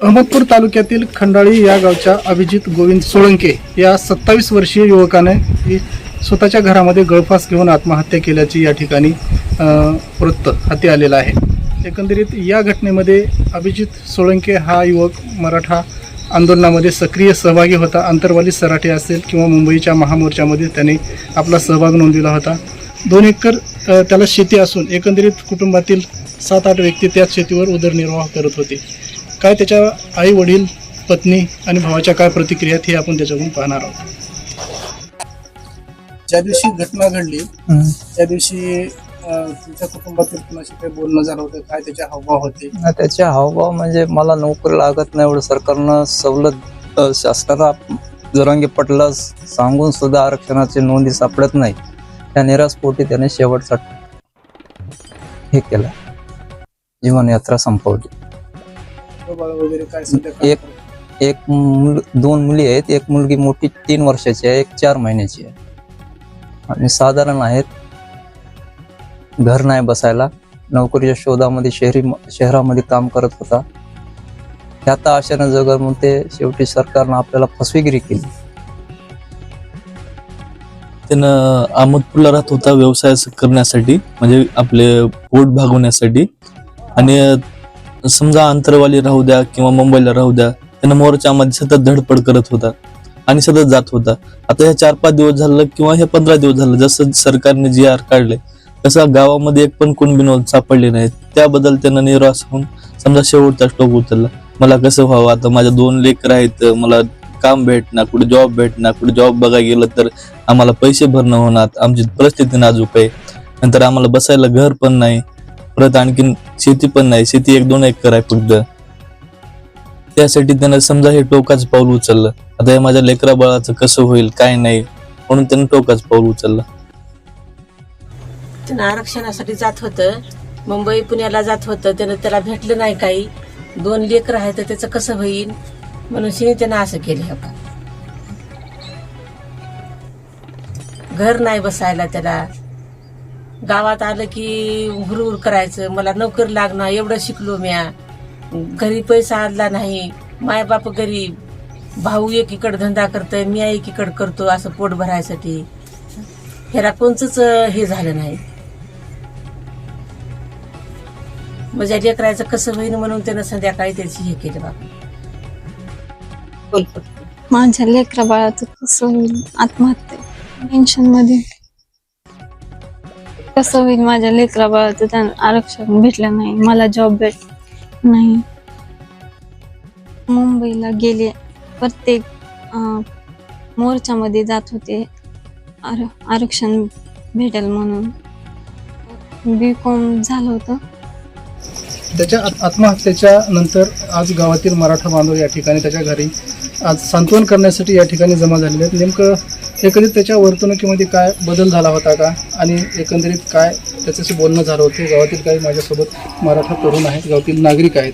अहमदपूर तालुक्यातील खंडाळी या गावच्या अभिजित गोविंद सोळंके या सत्तावीस वर्षीय युवकाने स्वतःच्या घरामध्ये गळफास घेऊन आत्महत्या केल्याची या ठिकाणी वृत्त हाती आलेलं आहे. एकंदरीत या घटनेमध्ये अभिजित सोळंके हा युवक मराठा आंदोलनामध्ये सक्रिय सहभागी होता. आंतरवाली सराठे असेल किंवा मुंबईच्या महामोर्चामध्ये त्याने आपला सहभाग नोंदविला होता. दोन एकर त्याला शेती असून एकंदरीत कुटुंबातील सात आठ व्यक्ती त्याच शेतीवर उदरनिर्वाह करत होते. काय त्याच्या आई वडील पत्नी आणि भावाच्या काय प्रतिक्रिया हे आपण त्याच्याकडून पाहणार आहोत. ज्या दिवशी घटना घडली त्या दिवशी अं, तुमच्या कुटुंबातील कुणाशी काही बोलणं झालं होतं? काय त्याचे हावभाव होते? त्याचे हावभाव म्हणजे मला नोकरी लागत नाही एवढं. सरकारनं सवलत अ, शासनाला जरांगी पटला सांगून सुद्धा आरक्षणाची नोंदी सापडत नाही. त्या निराशपोटी त्याने शेवटचा हे केलं. जीवनयात्रा संपवली. बाळ वगैरे काय सध्या काय एक- करतात? एक मुल दोन मुली आहेत. एक मुलगी मोठी तीन वर्षाची आहे एक चार महिन्याची आहे. आणि साधारण आहेत. घर नाही बसायला. नोकरीच्या शोधामध्ये शहरी शहरामध्ये काम करत होता. ह्यात आशेनं जगत म्हणून ते शेवटी सरकारनं आपल्याला फसवेगिरी केली. त्यानं अहमदपूरला राहत होता व्यवसाय करण्यासाठी म्हणजे आपले पोट भागवण्यासाठी. आणि समजा अंतरवाली राहू द्या किंवा मुंबईला राहू द्या त्यानं मोर्चामध्ये सतत धडपड करत होता आणि सतत जात होता. आता हे चार पाच दिवस झालं किंवा हे पंधरा दिवस झालं जसं सरकारने जी आर काढले तसं गावामध्ये एक पण कुणबी बिनोद सापडले नाही त्याबद्दल त्यांना निराश होऊन समजा शेवटचा स्टॉप उचलला. मला कसं व्हावं? आता माझ्या दोन लेकर आहेत मला काम भेटणार कुठे जॉब भेटणार कुठे जॉब बघायला गेलं तर आम्हाला पैसे भरणं होणार. आमची परिस्थिती नाजूक आहे. नंतर आम्हाला बसायला घर पण नाही. परत आणखीन शेती पण नाही शेती एक दोन एकर आहे फक्त. त्यासाठी त्यानं समजा हे टोकाच पाऊल उचललं आता हे माझ्या लेकरा बाळाचं कसं होईल काय नाही म्हणून त्यानं टोकाच पाऊल उचललं. त्यानं आरक्षणासाठी जात होतं मुंबई पुण्याला जात होतं त्यानं त्याला भेटलं नाही काही. दोन लेकर आहे तर त्याचं कसं होईल? म्हणून शिने त्यानं असं केलं घर नाही बसायला त्याला. गावात आलं की हुरहुर करायचं. मला नोकर लागणार एवढं शिकलो म्या. घरी पैसा आणला नाही. मायबाप गरीब. भाऊ एकीकडे धंदा करतोय मी एकीकडे करतो असं पोट भरायसाठी. ह्याला कोणचंच हे झालं नाही. म्हणजे माझ्या लेकरायचं कसं होईल म्हणून त्यानं संध्याकाळी त्याची हे केलं बाबा माझ्या लेकरा बाळाचं कसं होईल? आत्महत्या. टेन्शनमध्ये. कसं होईल माझ्या लेकरा बाळाचं त्यांना आरक्षण भेटलं नाही मला जॉब भेट नाही. मुंबईला गेले प्रत्येक अं, मोर्चामध्ये जात होते. आर आरक्षण भेटेल म्हणून. बी कॉम झालं होतं. त्याच्या आत- आत्महत्येच्या नंतर आज गावातील मराठा बांधव या ठिकाणी त्याच्या घरी आज सांत्वन करण्यासाठी या ठिकाणी जमा झालेले आहेत. नेमकं एकंदरीत त्याच्या वर्तणुकीमध्ये काय बदल झाला होता का? आणि एकंदरीत काय त्याच्याशी बोलणं झालं होतं? गावातील काही माझ्यासोबत मराठा तरुण आहेत गावातील नागरिक आहेत.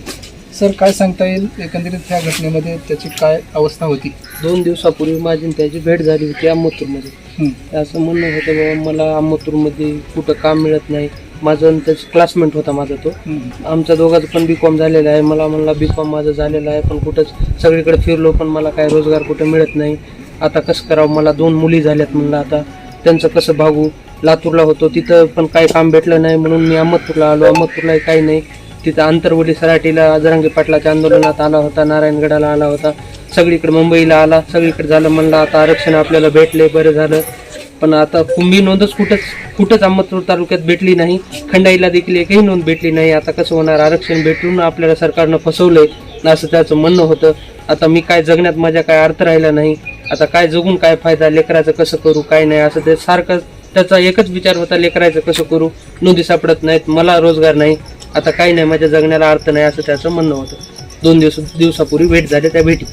सर काय सांगता येईल? एकंदरीत ह्या घटनेमध्ये त्याची काय अवस्था होती? दोन दिवसापूर्वी माझी आणि त्याची भेट झाली होती अहमदपूरमध्ये. हं. असं म्हणणं होतं बाबा मला अहमदपूरमध्ये कुठं काम मिळत नाही. माझं आणि त्याचं क्लासमेट होता माझा तो. हं. आमचा दोघांचं पण बी कॉम झालेला आहे. मला म्हणला बी कॉम माझं झालेलं आहे पण कुठंच सगळीकडे फिरलो पण मला काय रोजगार कुठं मिळत नाही. आता कसं करावं? मला दोन मुली झाल्यात म्हणलं आता. त्यांचं कसं भागू? लातूरला होतो. तिथं पण काही काम भेटलं नाही म्हणून मी अहमदपूरला आलो. अहमदपूरला काही नाही. तिथं आंतरवली सराटीला अजरंगी पाटलाच्या आंदोलनात आला होता. नारायणगडाला आला होता. सगळीकडे मुंबईला आला. सगळीकडे झालं म्हणलं आता आरक्षण आपल्याला भेटले बरं झालं. पण आता कुंभी नोंदच कुठंच कुठंच अहमदपूर तालुक्यात भेटली नाही. खंडाईला देखील एकही नोंद भेटली नाही. आता कसं होणार? आरक्षण भेटून आपल्याला सरकारनं फसवलंय. असं त्याचं म्हणणं होतं. आता मी काय जगण्यात माझ्या काय अर्थ राहिला नाही. आता काय जगून काय फायदा लेकराचं कसं करू काय नाही असं ते सारखं त्याचा एकच विचार होता लेकराचं कसं करू? नोंदी सापडत नाहीत मला रोजगार नाही. आता काही नाही माझ्या जगण्याला अर्थ नाही असं त्याचं म्हणणं होतं. दोन दिवस दिवसापूर्वी भेट झाली त्या भेटी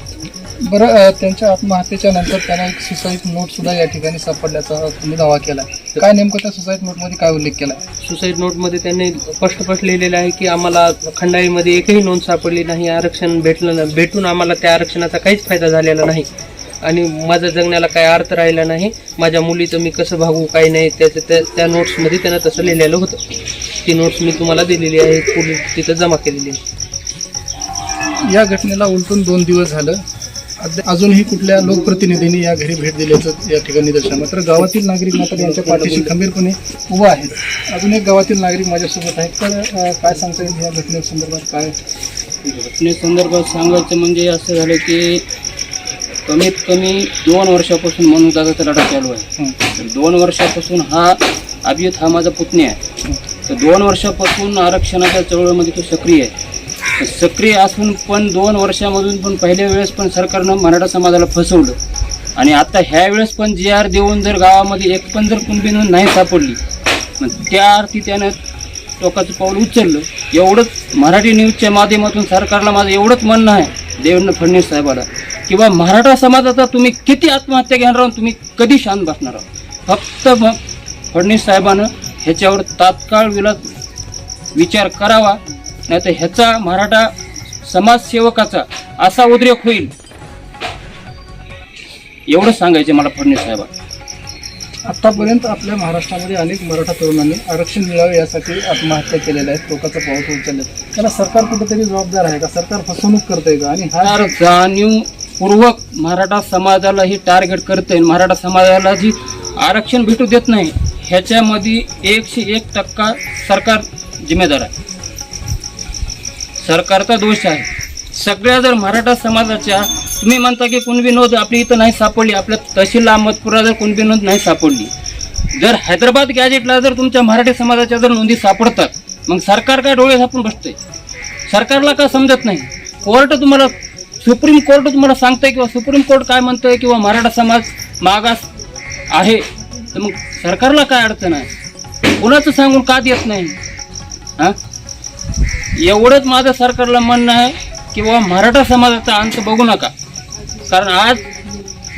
बरं त्यांच्या आत्महत्येच्या नंतर त्यांना एक सुसाईड नोट सुद्धा या ठिकाणी सापडल्याचा तुम्ही दावा केला काय नेमकं त्या सुसाईड नोटमध्ये काय उल्लेख केला सुसाईड नोटमध्ये त्यांनी स्पष्ट स्पष्ट लिहिलेलं आहे की आम्हाला खंडाईमध्ये एकही नोंद सापडली नाही आरक्षण भेटलं भेटून आम्हाला त्या आरक्षणाचा काहीच फायदा झालेला नाही. आणि माझं जगण्याला काय अर्थ राहिला नाही माझ्या मुलीचं मी कसं भागू काही नाही त्याचं त्या त्या नोट्समध्ये त्यानं तसं लिहिलेलं होतं. ती नोट्स मी तुम्हाला दिलेली आहे पोलीस तिथं जमा केलेली आहे या घटनेला उलटून दोन दिवस झालं. अजूनही कुठल्या लोकप्रतिनिधींनी या घरी भेट दिल्याचं या ठिकाणी निदर्शन. मात्र गावातील नागरिक मात्र यांच्या पाठीशी खंबीरपणे उभा आहेत. अजून एक गावातील नागरिक माझ्यासोबत आहेत. तर काय सांगता येईल या घटनेसंदर्भात? काय? घटनेसंदर्भात सांगायचं म्हणजे असं झालं की कमीत कमी दोन वर्षापासून मनोदादाचा लढा चालू आहे. तर दोन वर्षापासून हा अभिजित हा माझा पुतणी आहे. तर दोन वर्षापासून आरक्षणाच्या चळवळीमध्ये तो सक्रिय आहे. सक्रिय असून पण दोन वर्षामधून पण पहिल्या वेळेस पण सरकारनं मराठा समाजाला फसवलं. आणि आता ह्या वेळेस पण जी आर देऊन जर गावामध्ये एक पण जर कुंभी नोंद नाही सापडली. मग त्या अर्थी त्यानं टोकाचं पाऊल उचललं. एवढंच मराठी न्यूजच्या माध्यमातून सरकारला माझं एवढंच म्हणणं आहे देवेंद्र फडणवीस साहेबाला किंवा मराठा समाजाचा तुम्ही किती आत्महत्या घेणार आहोत तुम्ही कधी शांत बसणार आहोत? फक्त फडणवीस साहेबानं ह्याच्यावर तात्काळ विला विचार करावा. नाही तर ह्याचा मराठा समाजसेवकाचा असा उद्रेक होईल. एवढंच सांगायचे मला फडणवीस साहेबा आतापर्यंत आपल्या महाराष्ट्रामध्ये अनेक मराठा तरुणांनी आरक्षण मिळावे यासाठी आत्महत्या केलेल्या आहेत. टोकाचं पाऊस उचलले. त्याला सरकार कुठेतरी जबाबदार आहे का? सरकार फसवणूक करतंय का? आणि हा तर जाणीवपूर्वक मराठा समाजाला ही टार्गेट करते मराठा समाजाला जी आरक्षण भेटू देत नाही. ह्याच्यामध्ये एकशे एक टक्का सरकार जिम्मेदार आहे. सरकारचा दोष आहे. सगळ्या जर मराठा समाजाच्या तुम्ही म्हणता की कुणबी नोंद आपली इथं नाही सापडली आपल्या तहसील अहमदपुरा जर कुणबी नोंद नाही सापडली. जर हैदराबाद गॅजेटला जर तुमच्या मराठी समाजाच्या जर नोंदी सापडतात मग सरकार काय डोळे झापून बसते सरकारला का समजत नाही? कोर्ट तुम्हाला सुप्रीम कोर्ट तुम्हाला सांगतंय किंवा सुप्रीम कोर्ट काय म्हणतंय किंवा मराठा समाज मागास आहे तर मग सरकारला काय अडचण आहे? कोणाचं सांगून का देत नाही? हां? एवढंच माझं सरकारला म्हणणं आहे की बाबा मराठा समाजाचा अंत बघू नका. कारण आज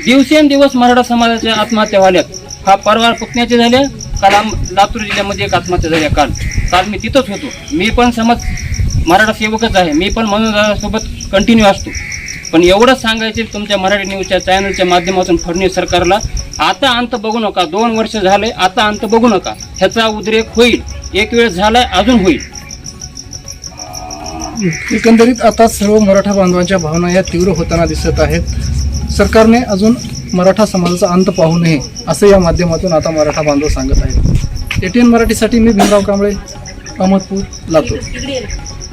दिवसेंदिवस मराठा समाजाच्या आत्महत्या व्हाल्यात हा परवार पुतण्याचे झाल्या काल आम लातूर जिल्ह्यामध्ये एक आत्महत्या झाल्या काल. काल मी तिथंच होतो. मी पण समज मराठा सेवकच आहे. मी पण म्हणून सोबत कंटिन्यू असतो. पण एवढंच सांगायचे तुमच्या मराठी न्यूजच्या चॅनलच्या माध्यमातून फडणवीस सरकारला आता अंत बघू नका. दोन वर्ष झाले आता अंत बघू नका. ह्याचा उद्रेक होईल. एक वेळ झाला अजून होईल. एकंदरीत आता सर्व मराठा बांधवांच्या भावना या तीव्र होताना दिसत आहेत. सरकारने अजून मराठा समाजाचा अंत पाहू नये असं या माध्यमातून आता मराठा बांधव सांगत आहेत. एटीएन मराठीसाठी मी भीमराव कांबळे अहमदपूर लातूर.